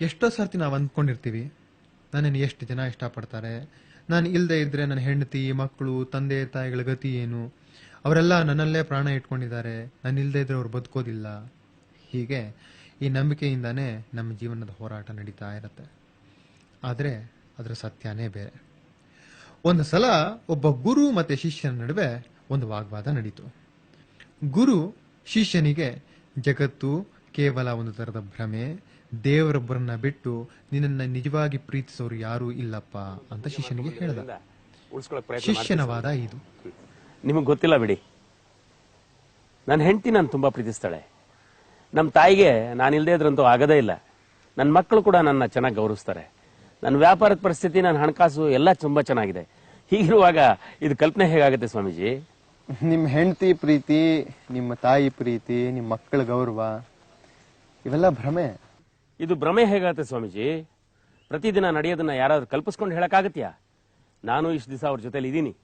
ಎಷ್ಟೋ ಸರ್ತಿ ನಾವು ಅಂದ್ಕೊಂಡಿರ್ತೀವಿ, ನನ್ನನ್ನು ಎಷ್ಟು ಜನ ಇಷ್ಟಪಡ್ತಾರೆ, ನಾನು ಇಲ್ಲದೆ ಇದ್ದರೆ ನನ್ನ ಹೆಂಡತಿ, ಮಕ್ಕಳು, ತಂದೆ, ತಾಯಿಗಳ ಗತಿ ಏನು, ಅವರೆಲ್ಲ ನನ್ನಲ್ಲೇ ಪ್ರಾಣ ಇಟ್ಕೊಂಡಿದ್ದಾರೆ, ನಾನು ಇಲ್ಲದೆ ಇದ್ದರೆ ಅವ್ರು ಬದುಕೋದಿಲ್ಲ. ಹೀಗೆ ಈ ನಂಬಿಕೆಯಿಂದಾನೇ ನಮ್ಮ ಜೀವನದ ಹೋರಾಟ ನಡೀತಾ ಇರುತ್ತೆ. ಆದರೆ ಅದರ ಸತ್ಯನೇ ಬೇರೆ. ಒಂದು ಸಲ ಒಬ್ಬ ಗುರು ಮತ್ತು ಶಿಷ್ಯನ ನಡುವೆ ಒಂದು ವಾಗ್ವಾದ ನಡೀತು. ಗುರು ಶಿಷ್ಯನಿಗೆ ಜಗತ್ತು ಕೇವಲ ಒಂದು ಥರದ ಭ್ರಮೆ ದೇವರೊಬ್ಬರನ್ನ ಬಿಟ್ಟು ನಿನ್ನನ್ನ ನಿಜವಾಗಿ ಪ್ರೀತಿಸೋರು ಯಾರೂ ಇಲ್ಲಪ್ಪ ಅಂತ ಶಿಷ್ಯನಿಗೆ ಹೇಳಿದ. ಶಿಷ್ಯನವಾದ ಇದು. ನಿಮಗೆ ಗೊತ್ತಿಲ್ಲ ಬಿಡಿ. ನನ್ನ ಹೆಂಡತಿ ನಾನು ತುಂಬಾ ಪ್ರೀತಿಸ್ತಾಳೆ. ನಮ್ಮ ತಾಯಿಗೆ ನಾನು ಇಲ್ಲದೆ ಇದ್ರಂತೂ ಆಗದೇ ಇಲ್ಲ. ನನ್ನ ಮಕ್ಕಳು ಕೂಡ ನನ್ನ ಚೆನ್ನಾಗಿ ಗೌರವಿಸ್ತಾರೆ. ನನ್ನ ವ್ಯಾಪಾರದ ಪರಿಸ್ಥಿತಿ ನನ್ನ ಹಣಕಾಸು ಎಲ್ಲ ತುಂಬಾ ಚೆನ್ನಾಗಿದೆ. ಹೀಗಿರುವಾಗ ಇದು ಕಲ್ಪನೆ ಹೇಗಾಗುತ್ತೆ ಸ್ವಾಮೀಜಿ? ನಿಮ್ಮ ಹೆಂಡತಿ ಪ್ರೀತಿ ನಿಮ್ಮ ತಾಯಿ ಪ್ರೀತಿ ನಿಮ್ಮ ಮಕ್ಕಳ ಗೌರವ ಇವೆಲ್ಲ ಭ್ರಮೆ. ಇದು ಭ್ರಮೆ ಹೇಗಾಗುತ್ತೆ ಸ್ವಾಮೀಜಿ? ಪ್ರತಿದಿನ ನಡೆಯೋದನ್ನ ಯಾರಾದ್ರೂ ಕಲ್ಪಿಸ್ಕೊಂಡು ಹೇಳಕ್ಕಾಗತ್ಯಾ? ನಾನು ಇಷ್ಟು ದಿವಸ ಅವ್ರ ಜೊತೆಲಿ ಇದ್ದೀನಿ.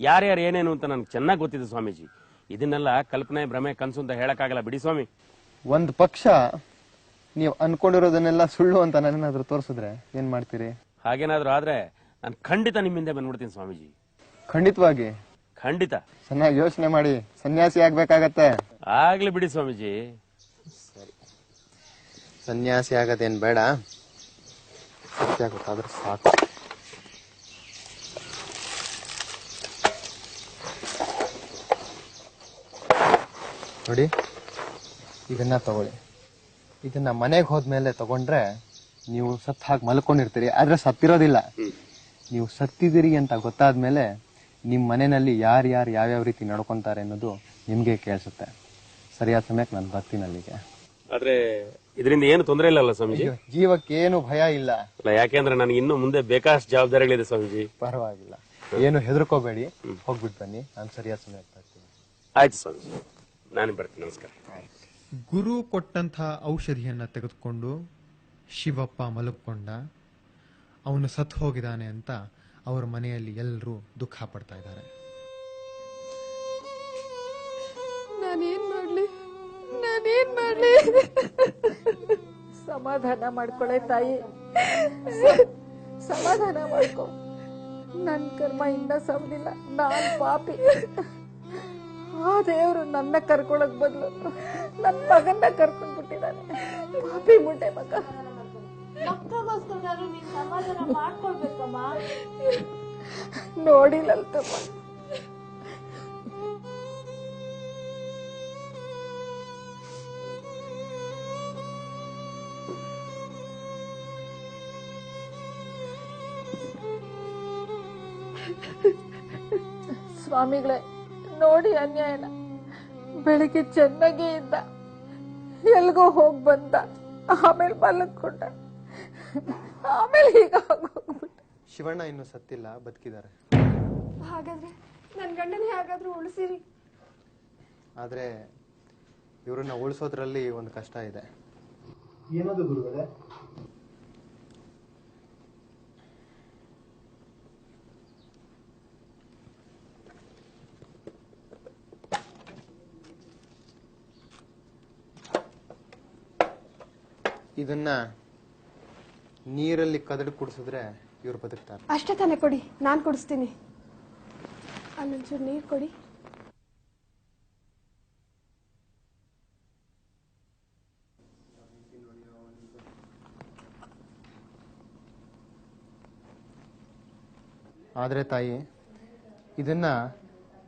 ಯಾರ್ಯಾರು ಏನೇನು ಅಂತ ನನಗೆ ಚೆನ್ನಾಗಿ ಗೊತ್ತಿದೆ ಸ್ವಾಮೀಜಿ. ಇದನ್ನೆಲ್ಲ ಕಲ್ಪನೆ ಭ್ರಮೆ ಕನಸು ಅಂತ ಹೇಳಕ್ಕಾಗಲ್ಲ ಬಿಡಿ ಸ್ವಾಮಿ. ಒಂದ್ ಪಕ್ಷ ನೀವು ಅನ್ಕೊಂಡಿರೋದನ್ನೆಲ್ಲ ಸುಳ್ಳು ಅಂತ ನನ್ನೇನಾದ್ರೂ ತೋರಿಸಿದ್ರೆ ಏನ್ ಮಾಡ್ತೀರಿ? ಹಾಗೇನಾದ್ರೂ ಆದ್ರೆ ನಾನು ಖಂಡಿತ ನಿಮ್ಮಿಂದ ಬಂದ್ಬಿಡ್ತೀನಿ ಸ್ವಾಮೀಜಿ. ಖಂಡಿತವಾಗಿ. ಖಂಡಿತ. ಚೆನ್ನಾಗಿ ಯೋಚನೆ ಮಾಡಿ. ಸನ್ಯಾಸಿ ಆಗ್ಬೇಕಾಗತ್ತೆ. ಆಗ್ಲಿ ಬಿಡಿ ಸ್ವಾಮೀಜಿ. ಸನ್ಯಾಸಿ ಆಗೋದೇನು ಬೇಡ. ಸತ್ಯ ಗೊತ್ತಾದ್ರೆ ಸಾಕು. ನೋಡಿ, ಇದನ್ನ ತಗೊಳ್ಳಿ. ಇದನ್ನ ಮನೆಗೆ ಹೋದ್ಮೇಲೆ ತಗೊಂಡ್ರೆ ನೀವು ಸತ್ ಹಾಗೆ ಮಲ್ಕೊಂಡಿರ್ತೀರಿ, ಆದ್ರೆ ಸತ್ತಿರೋದಿಲ್ಲ. ನೀವು ಸತ್ತಿದ್ದೀರಿ ಅಂತ ಗೊತ್ತಾದ್ಮೇಲೆ ನಿಮ್ ಮನೆಯಲ್ಲಿ ಯಾರು ಯಾರು ಯಾವ್ಯಾವ ರೀತಿ ನಡ್ಕೊಂತಾರೆ ಅನ್ನೋದು ನಿಮ್ಗೆ ಕೇಳಿಸುತ್ತೆ. ಸರಿಯಾದ ಸಮಯಕ್ಕೆ ನಾನು ಬರ್ತೀನಿ ಅಲ್ಲಿಗೆ. ಆದ್ರೆ ಇದರಿಂದ ಏನು ತೊಂದರೆ ಇಲ್ಲಲ್ಲ ಸ್ವಾಮೀಜಿ? ಜೀವಕ್ಕೇನು ಭಯ ಇಲ್ಲ. ಅಲ್ಲ ಯಾಕೆಂದ್ರೆ ನನಗೆ ಇನ್ನು ಮುಂದೆ ಬೇಕಾದಷ್ಟು ಜವಾಬ್ದಾರಿಗಳಿದೆ ಸ್ವಾಮೀಜಿ. ಪರವಾಗಿಲ್ಲ. ಏನು ಹೆದರ್ಕೋಬೇಡಿ. ಹೋಗ್ಬಿಟ್ಟು ಬನ್ನಿ. ನಾನು ಸರಿಯಾದ ಸಮಯ ಬರ್ತೀನಿ ಆಯ್ತು ಸ್ವಾಮೀಜಿ. ನಾನು ಬರ್ತೀನಿ. ನಮಸ್ಕಾರ. ಗುರು ಕೊಟ್ಟಂತಹ ಔಷಧಿಯನ್ನ ತೆಗೆದುಕೊಂಡು ಶಿವಪ್ಪ ಮಲಕ್ಕೊಂಡ ಅವನು ಸತ್ತು ಹೋಗಿದ್ದಾನೆ ಅಂತ ಅವರ ಮನೆಯಲ್ಲಿ ಎಲ್ಲರೂ ದುಃಖ ಪಡ್ತಾ ಇದ್ದಾರೆ. ನಾನೇನ್ ಮಾಡ್ಲಿ? ನಾನೇನ್ ಮಾಡ್ಲಿ ಸಮಾಧಾನ ಮಾಡ್ಕೊಳೆ ತಾಯಿ. ಸಮಾಧಾನ ಮಾಡ್ಕೊ. ನನ್ ಕರ್ಮ ಇನ್ನ ಸವಲಿಲ್ಲ. ನಾನ್ ಪಾಪಿ. ಆ ದೇವ್ರು ನನ್ನ ಕರ್ಕೊಳಕ್ ಬದ್ಲು. ನನ್ ಮಗನ್ನ ಕರ್ಕೊಂಡ್ ಬಿಟ್ಟಿದ್ದಾನೆ. ಪಾಪಿ ಮುಟ್ಟೆ ಮಗ. ನೋಡಿಲ್ಲಲ್ತಮ್ಮ ಸ್ವಾಮಿಗಳೇ ನೋಡಿ ಅನ್ಯಾಯನ. ಬೆಳಿಗ್ಗೆ ಚೆನ್ನಾಗೇ ಇದ್ದ ಎಲ್ಗೋ ಹೋಗ್ ಬಂದ. ಆಮೇಲೆ ಮಲಗ್ಕೊಂಡ. ಆಮೇಲೆ ಈಗ ಹೋಗ್ಬಿಟ್ಟ. ಶಿವಣ್ಣ ಇನ್ನು ಸತ್ತಿಲ್ಲ ಬದುಕಿದ್ದಾರೆ. ಹಾಗಾದ್ರೆ ನನ್ನ ಗಂಡನ ಹೇಗಾದ್ರೂ ಉಳಿಸಿರಿ. ಆದ್ರೆ ಇವ್ರನ್ನ ಉಳಿಸೋದ್ರಲ್ಲಿ ಒಂದು ಕಷ್ಟ ಇದೆ. ಏನದು ಗುರುಗಳೇ? ಇದನ್ನ ನೀರಲ್ಲಿ ಕದಡ್ ಕುಡಿಸಿದ್ರೆ ಇವ್ರು ಬದುಕ್ತಾರೆ. ಅಷ್ಟೇ ತಾನೇ ಕೊಡಿ ನಾನ್ ಕುಡಿಸ್ತೀನಿ. ಅಲ್ಲೊಂಚೂರು ನೀರು ಕೊಡಿ. ಆದ್ರೆ ತಾಯಿ ಇದನ್ನ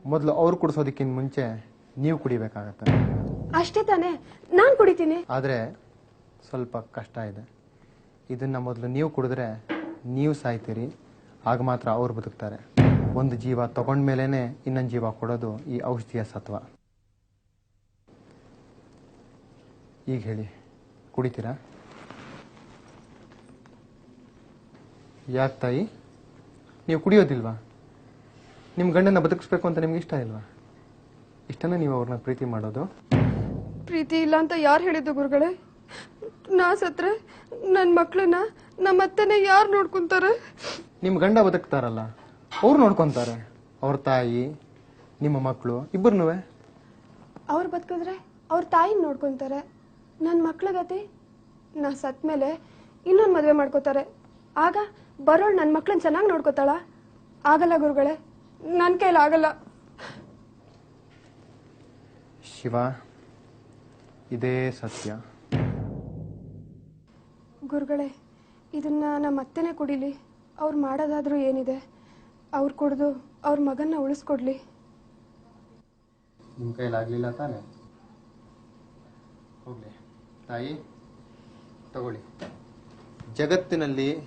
ಮೊದಲು ಅವ್ರು ಕುಡಿಸೋದಕ್ಕಿಂತ ಮುಂಚೆ ನೀವು ಕುಡಿಬೇಕಾಗತ್ತೆ. ಅಷ್ಟೇ ತಾನೇ ನಾನ್ ಕುಡಿತೀನಿ. ಆದ್ರೆ ಸ್ವಲ್ಪ ಕಷ್ಟ ಇದೆ. ಇದನ್ನ ಮೊದಲು ನೀವು ಕುಡಿದ್ರೆ ನೀವು ಸಾಯ್ತೀರಿ. ಆಗ ಮಾತ್ರ ಅವ್ರು ಬದುಕ್ತಾರೆ. ಒಂದು ಜೀವ ತಗೊಂಡ್ಮೇಲೇನೆ ಇನ್ನೊಂದು ಜೀವ ಕೊಡೋದು ಈ ಔಷಧಿಯ ಸತ್ವ. ಈಗ ಹೇಳಿ, ಕುಡಿತೀರಾ? ಯಾಕೆ ತಾಯಿ? ನೀವು ಕುಡಿಯೋದಿಲ್ವಾ? ನಿಮ್ಮ ಗಂಡನ ಬದುಕಿಸ್ಬೇಕು ಅಂತ ನಿಮ್ಗೆ ಇಷ್ಟ ಇಲ್ವಾ? ಇಷ್ಟನ ನೀವು ಅವ್ರನ್ನ ಪ್ರೀತಿ ಮಾಡೋದು? ಪ್ರೀತಿ ಇಲ್ಲ ಅಂತ ಯಾರು ಹೇಳಿದ್ದು ಗುರುಗಳೇ? ನಾ ಸತ್ರೆ ನನ್ನ ಮಕ್ಕಳನ್ನ ನಮ್ಮ ಅತ್ತನ ಯಾರು ನೋಡ್ಕೊಂತಾರೆ? ನಿಮ್ ಗಂಡ ಬದುಕ್ತಾರಲ್ಲ ಅವ್ರು ನೋಡ್ಕೊಂತಾರೆ. ಅವ್ರ ತಾಯಿ ನಿಮ್ಮ ಮಕ್ಕಳು ಇಬ್ಬರನ್ನೂ ಅವ್ರು ಬದುಕಿದ್ರೆ ಅವ್ರ ತಾಯಿನ ನೋಡ್ಕೊಂತಾರೆ. ನನ್ನ ಮಕ್ಳ ಗತಿ ನಾ ಸತ್ ಮೇಲೆ ಇನ್ನೊಂದು ಮದುವೆ ಮಾಡ್ಕೋತಾರೆ. ಆಗ ಬರೋಳು ನನ್ನ ಮಕ್ಳನ್ನ ಚೆನ್ನಾಗಿ ನೋಡ್ಕೋತಾಳ? ಆಗಲ್ಲ ಗುರುಗಳೇ ನನ್ನ ಕೈಲಿ ಆಗಲ್ಲ. ಶಿವ ಇದೇ ಸತ್ಯ. ಗುರುಗಳೇ ಇದನ್ನ ನಮ್ಮ ಅತ್ತೆನೇ ಕುಡಿಲಿ. ಅವ್ರು ಮಾಡೋದಾದ್ರೂ ಏನಿದೆ ಅವ್ರು ಕುಡಿದು ಅವ್ರ ಮಗನ್ನ ಉಳಿಸ್ಕೊಡ್ಲಿ. ನಿಮ್ಮ ಕೈಲಾಗಲಿಲ್ಲ ತಾನೆ? ಹೋಗ್ಲಿ. ತಾಯಿ ತಗೊಳ್ಳಿ. ಜಗತ್ತಿನಲ್ಲಿ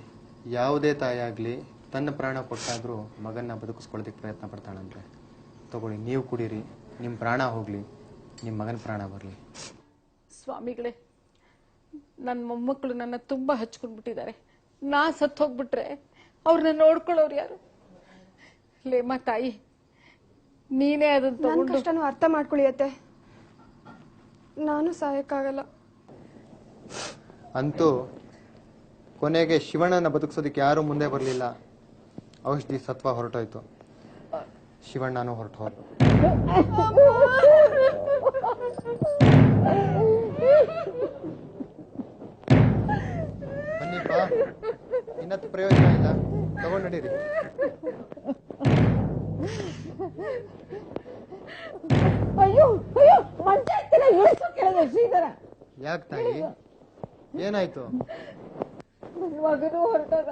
ಯಾವುದೇ ತಾಯಿ ಆಗಲಿ ತನ್ನ ಪ್ರಾಣ ಕೊಟ್ಟಾದರೂ ಮಗನ್ನ ಬದುಕಿಸ್ಕೊಳ್ಳೋದಕ್ಕೆ ಪ್ರಯತ್ನ ಪಡ್ತಾಳಂತೆ ತಗೊಳ್ಳಿ ನೀವು ಕುಡೀರಿ ನಿಮ್ಮ ಪ್ರಾಣ ಹೋಗಲಿ ನಿಮ್ಮ ಮಗನ ಪ್ರಾಣ ಬರಲಿ. ಸ್ವಾಮಿಗಳೇ ನನ್ನ ಮೊಮ್ಮಕ್ಕಳು ನನ್ನ ತುಂಬಾ ಹಚ್ಕೊಂಡ್ಬಿಟ್ಟಿದ್ದಾರೆ. ನಾ ಸತ್ತು ಹೋಗ್ಬಿಟ್ರೆ ಅವ್ರನ್ನ ನೋಡ್ಕೊಳ್ಳೋರು ಯಾರು? ಲೇಮ ತಾಯಿ ನೀನೇ ಅದನ್ನ ನನ್ನ ತಗೊಂಡು ಕಷ್ಟನೂ ಅರ್ಥ ಮಾಡ್ಕೊಳಿಯತ್ತೆ ನಾನು ಸಾಯಕ್ಕಾಗಲ್ಲ ಅಂತೂ ಕೊನೆಗೆ ಶಿವಣ್ಣನ ಬದುಕಿಸೋದಕ್ಕೆ ಯಾರೂ ಮುಂದೆ ಬರಲಿಲ್ಲ. ಔಷಧಿ ಸತ್ವ ಹೊರಟೋಯ್ತು. ಶಿವಣ್ಣನೂ ಹೊರಟು ಹೋದ ಇನ್ನತ್ತು ಪ್ರಯೋಜನ ಇಲ್ಲ. ತಗೊಂಡು ನಡೀರಿ. ಅಯ್ಯೋ ಅಯ್ಯೋ ಮಂಚ ಎತ್ತಿನ ಇಳಿಸು ಕೆಳಗೆ ಶ್ರೀಧರ. ಯಾಕೆ ತಾಯಿ? ಏನಾಯ್ತು? ನನ್ನ ಮಗನು ಹೊರಟದ.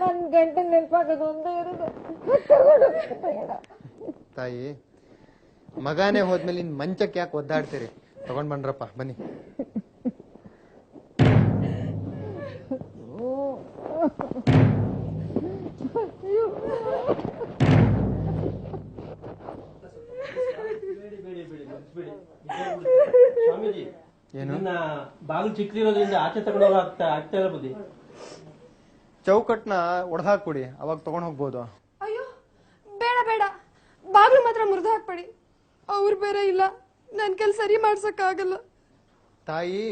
ನನ್ ಗಂಟೆ ನೆನಪಾಗೋದು ಒಂದೇ ಇರೋದು. ತಗೊಂಡು ಬೇಡ. ತಾಯಿ ಮಗಾನೇ ಹೋದ್ಮೇಲೆ ಇನ್ ಮಂಚಕ್ಕೆ ಯಾಕೆ ಒದ್ದಾಡ್ತೀರಿ? ತಗೊಂಡ್ ಬಂದ್ರಪ್ಪ ಬನ್ನಿ. ಸ್ವಾಮೀಜಿ ಏನು? ಬಾಗಿಲು ಚಿಕ್ಕದಿರೋದ್ರಿಂದ ಆಚೆ ತಗೊಂಡೋಗ ಆಗ್ತಾ ಆಗ್ತಾ ಇಲ್ಲ ಬುದ್ಧಿ ಚೌಕಟ್ನ ಒಡೆದಾಕ್ಬಿಡಿ ಅವಾಗ ತಗೊಂಡ್ ಹೋಗ್ಬೋದು. ಅಯ್ಯೋ ಬೇಡ ಬೇಡ. ಬಾಗ್ಲು ಮಾತ್ರ ಮುರಿದು ಹಾಕ್ಬೇಡಿ. ಅವ್ರು ಬೇರೆ ಇಲ್ಲ. ನನ್ ಕೆಲ್ ಸರಿ ಮಾಡ್ಸಕ್ಕಾಗಲ್ಲ. ತಾಯಿ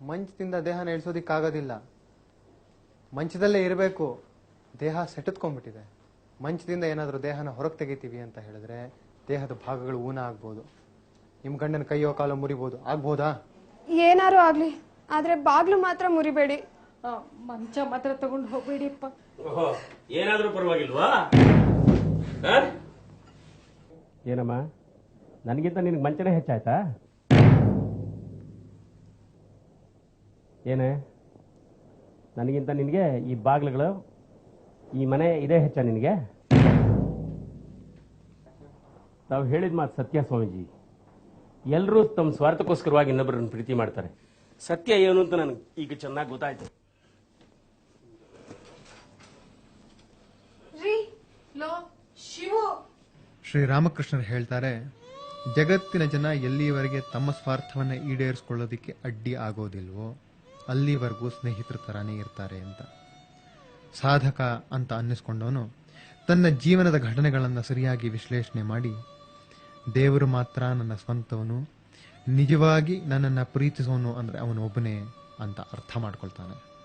ಮಂಚದಿಂದ ದೇಹನ ಆಗೋದಿಲ್ಲ ಮಂಚದಲ್ಲೇ ಇರಬೇಕು. ದೇಹ ಸೆಟತ್ಕೊಂಡ್ಬಿಟ್ಟಿದೆ. ಮಂಚದಿಂದ ಏನಾದರೂ ದೇಹನ ಹೊರಗೆ ತೆಗಿತೀವಿ ಅಂತ ಹೇಳಿದ್ರೆ ದೇಹದ ಭಾಗಗಳು ಊನ ಆಗ್ಬೋದು. ನಿಮ್ಮ ಗಂಡನ ಕೈಯೋ ಕಾಲೋ ಮುರಿಬಹುದು ಆಗ್ಬೋದಾ? ಏನಾರು ಆಗ್ಲಿ ಆದ್ರೆ ಬಾಗ್ಲು ಮಾತ್ರ ಮುರಿಬೇಡಿ. ಆ, ಮಂಚ ಮಾತ್ರ ತಗೊಂಡು ಹೋಗ್ಬೇಡಿಪ್ಪ. ಏನಾದ್ರೂ ಪರವಾಗಿಲ್ವಾ? ಏನಮ್ಮ? ನನಗಿಂತ ನಿನಗೆ ಮಂಚನೆ ಹೆಚ್ಚಾಯ್ತಾ? ಏನೇ? ನನಗಿಂತ ನಿನಗೆ ಈ ಬಾಗಿಲುಗಳು ಈ ಮನೆ ಇದೇ ಹೆಚ್ಚ ನಿನಗೆ? ತಾವು ಹೇಳಿದ ಮಾತು ಸತ್ಯ ಸ್ವಾಮೀಜಿ. ಎಲ್ಲರೂ ತಮ್ಮ ಸ್ವಾರ್ಥಕ್ಕೋಸ್ಕರವಾಗಿ ಇನ್ನೊಬ್ಬರನ್ನು ಪ್ರೀತಿ ಮಾಡ್ತಾರೆ. ಸತ್ಯ ಏನು ಅಂತ ನನಗೆ ಈಗ ಚೆನ್ನಾಗಿ ಗೊತ್ತಾಯ್ತು. ಶ್ರೀರಾಮಕೃಷ್ಣರು ಹೇಳ್ತಾರೆ ಜಗತ್ತಿನ ಜನ ಎಲ್ಲಿಯವರೆಗೆ ತಮ್ಮ ಸ್ವಾರ್ಥವನ್ನ ಈಡೇರಿಸ್ಕೊಳ್ಳೋದಕ್ಕೆ ಅಡ್ಡಿ ಆಗೋದಿಲ್ವೋ ಅಲ್ಲಿವರೆಗೂ ಸ್ನೇಹಿತರ ತರಾನೇ ಇರ್ತಾರೆ ಅಂತ. ಸಾಧಕ ಅಂತ ಅನ್ನಿಸ್ಕೊಂಡವನು ತನ್ನ ಜೀವನದ ಘಟನೆಗಳನ್ನು ಸರಿಯಾಗಿ ವಿಶ್ಲೇಷಣೆ ಮಾಡಿ ದೇವರು ಮಾತ್ರ ನನ್ನ ಸ್ವಂತವನು ನಿಜವಾಗಿ ನನ್ನನ್ನು ಪ್ರೀತಿಸೋನು ಅಂದರೆ ಅವನು ಒಬ್ಬನೇ ಅಂತ ಅರ್ಥ ಮಾಡ್ಕೊಳ್ತಾನೆ.